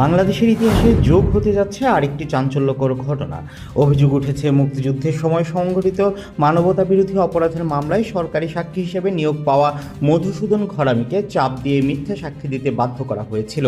বাংলাদেশের ইতিহাসে যোগ হতে যাচ্ছে আরেকটি চাঞ্চল্যকর ঘটনা। অভিযোগ উঠেছে মুক্তিযুদ্ধের সময় সংঘটিত মানবতা বিরোধী অপরাধের মামলায় সরকারি সাক্ষী হিসেবে নিয়োগ পাওয়া মধুসূদন ঘরামিকে চাপ দিয়ে মিথ্যা সাক্ষী দিতে বাধ্য করা হয়েছিল।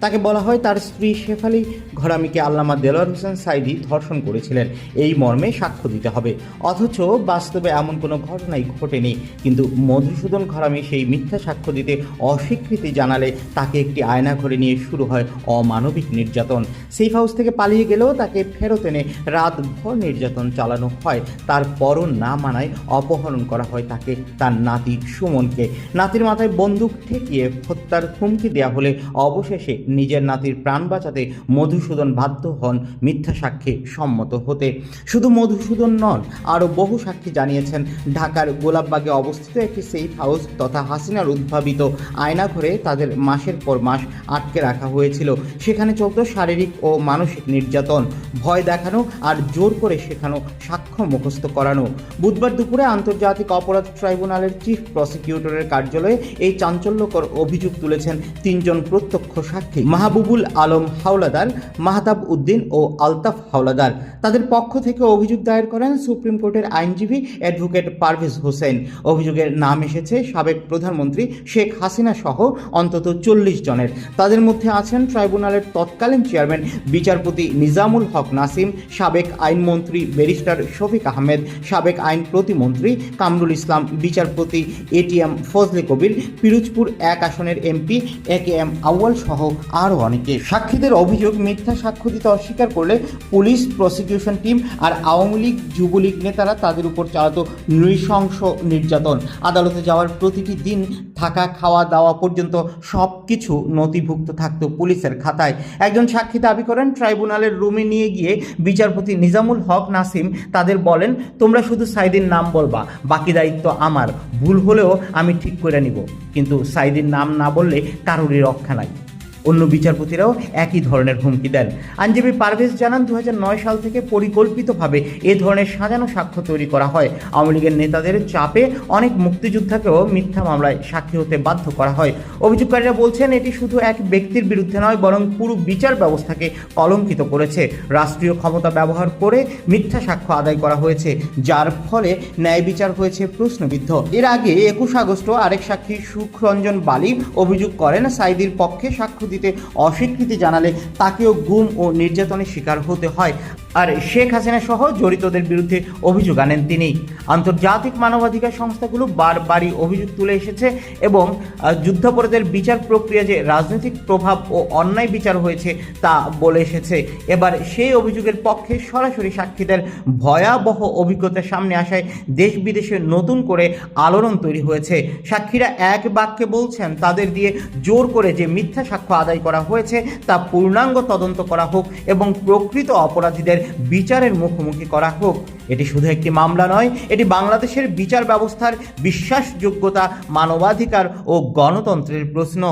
তাকে বলা হয় তার স্ত্রী শেফালি ঘরামিকে আল্লামা দেলোয়ার হোসেন সাইদি ধর্ষণ করেছিলেন। এই মর্মে সাক্ষ্য দিতে হবে। অথচ বাস্তবে এমন কোনো ঘটনাই ঘটেনি। কিন্তু মধুসূদন ঘরামি সেই মিথ্যা সাক্ষ্য দিতে অস্বীকৃতি জানালে তাকে একটি আয়না ঘরে নিয়ে শুরু হয় অমানবিক নির্যাতন। সেফ হাউস থেকে পালিয়ে গেলেও তাকে ফেরত এনে রাতভর নির্যাতন চালানো হয়। তার তারপরও না মানায় অপহরণ করা হয় তাকে, তার নাতি সুমনকে। নাতির মাথায় বন্দুক ঠেকিয়ে হত্যার হুমকি দেওয়া হলে অবশেষে নিজের নাতির প্রাণ বাঁচাতে মধুসূদন বাধ্য হন মিথ্যা সাক্ষী সম্মত হতে। শুধু মধুসূদন নন, আরও বহু সাক্ষী জানিয়েছেন, ঢাকার গোলাপবাগে অবস্থিত একটি সেফ হাউস তথা হাসিনার উদ্ভাবিত আয়নাঘরে তাদের মাসের পর মাস আটকে রাখা হয়েছিল। সেখানে চলত শারীরিক ও মানসিক নির্যাতন, ভয় দেখানো আর জোর করে শেখানো, সাক্ষ্য মুখস্থ করানো। বুধবার দুপুরে আন্তর্জাতিক অপরাধ ট্রাইব্যুনালের চিফ প্রসিকিউটরের কার্যালয়ে এই চাঞ্চল্যকর অভিযোগ তুলেছেন তিনজন প্রত্যক্ষ সাক্ষী, মাহবুবুল আলম হাওলাদার, মাহতাব উদ্দিন ও আলতাফ হাওলাদার। তাদের পক্ষ থেকে অভিযোগ দায়ের করেন সুপ্রিম কোর্টের আইনজীবী অ্যাডভোকেট পারভেজ হোসেন। অভিযোগের নাম এসেছে সাবেক প্রধানমন্ত্রী শেখ হাসিনা সহ অন্তত চল্লিশ জনের। তাদের মধ্যে আছেন ট্রাইব্যুনালের তৎকালীন চেয়ারম্যান বিচারপতি নিজামুল হক নাসিম, সাবেক আইনমন্ত্রী ব্যারিস্টার শফিক আহমেদ, সাবেক আইন প্রতিমন্ত্রী কামরুল ইসলাম, বিচারপতি এটিএম ফজলে কবির, পিরোজপুর এক আসনের এমপি এ কে এম আউয়াল সহ আরও অনেকে। সাক্ষীদের অভিযোগ, মিথ্যা সাক্ষ্য দিতে অস্বীকার করলে পুলিশ, প্রসিকিউশন টিম আর আওয়ামী লীগ, যুবলীগ নেতারা তাদের উপর চালাতো নৃশংস নির্যাতন। আদালতে যাওয়ার প্রতিটি দিন থাকা, খাওয়া, দাওয়া পর্যন্ত সব কিছু নথিভুক্ত থাকত পুলিশের খাতায়। একজন সাক্ষী দাবি করেন, ট্রাইব্যুনালের রুমে নিয়ে গিয়ে বিচারপতি নিজামুল হক নাসিম তাদের বলেন, তোমরা শুধু সাইদিন নাম বলবা, বাকি দায়িত্ব আমার। ভুল হলেও আমি ঠিক করে নিব। কিন্তু সাইদিন নাম না বললে কারোরই রক্ষা নাই। অন্য বিচারপতিরাও একই ধরনের হুমকি দেন। আইনজীবী পারভেজ জানান দু হাজার নয় সাল থেকে পরিকল্পিতভাবে এ ধরনের সাজানো সাক্ষ্য তৈরি করা হয়। আওয়ামী লীগের নেতাদের চাপে অনেক মুক্তিযোদ্ধাকেও মিথ্যা মামলায় সাক্ষী হতে বাধ্য করা হয়। অভিযোগকারীরা বলছেন, এটি শুধু এক ব্যক্তির বিরুদ্ধে নয়, বরং পুরো বিচার ব্যবস্থাকে কলঙ্কিত করেছে। রাষ্ট্রীয় ক্ষমতা ব্যবহার করে মিথ্যা সাক্ষ্য আদায় করা হয়েছে, যার ফলে ন্যায় বিচার হয়েছে প্রশ্নবিদ্ধ। এর আগে একুশ আগস্ট আরেক সাক্ষী সুখরঞ্জন বালি অভিযোগ করেন সাইদির পক্ষে সাক্ষ্য দিতে অস্বীকৃতি জানালে তাকেও গুম ও নির্যাতনের শিকার হতে হয়। আর শেখ হাসিনা সহ জড়িতদের বিরুদ্ধে অভিযোগ আনেন তিনি। আন্তর্জাতিক মানবাধিকার সংস্থাগুলো বারবারই অভিযোগ তুলে এসেছে এবং যুদ্ধাপরাধের বিচার প্রক্রিয়া যে রাজনৈতিক প্রভাব ও অন্যায় বিচার হয়েছে তা বলে এসেছে। এবার সেই অভিযোগের পক্ষে সরাসরি সাক্ষীদের ভয়াবহ অভিজ্ঞতার সামনে আসায় দেশ বিদেশে নতুন করে আলোড়ন তৈরি হয়েছে। সাক্ষীরা এক বাক্যে বলছেন, তাদের দিয়ে জোর করে যে মিথ্যা সাক্ষ্য আদায় করা হয়েছে তা পূর্ণাঙ্গ তদন্ত করা হোক এবং প্রকৃত অপরাধীদের বিচারের মুখোমুখি করা হোক। এটি শুধু একটি মামলা নয়, এটি বাংলাদেশের বিচার ব্যবস্থার বিশ্বাসযোগ্যতা, মানবাধিকার ও গণতন্ত্রের প্রশ্ন।